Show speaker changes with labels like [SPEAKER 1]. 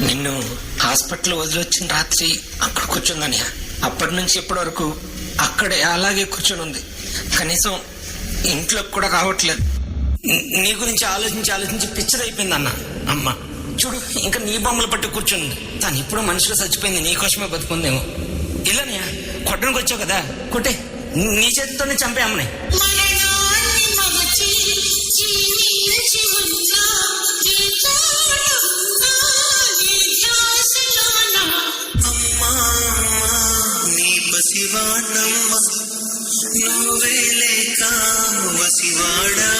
[SPEAKER 1] నిన్ను హాస్పిటల్ వదిలొచ్చిన రాత్రి అక్కడ కూర్చుందని అప్పటి నుంచి ఇప్పటి వరకు అక్కడే అలాగే కూర్చొని ఉంది. కనీసం ఇంట్లోకి కూడా రావట్లేదు. నీ- గురించి ఆలోచించి ఆలోచించి పిచ్చదైపోయింది అన్న అమ్మ చూడు ఇంకా నీ బొమ్మలు పట్టి కూర్చుంది. తను ఇప్పుడు మనుషులు చచ్చిపోయింది. నీ కోసమే బతుకుందేమో. ఇలానే కొట్టడానికి వచ్చావు కదా. కొట్టే. నీ చేతితోనే చంపే అమ్మని.
[SPEAKER 2] నీ నువ్వే లేక వసివాడా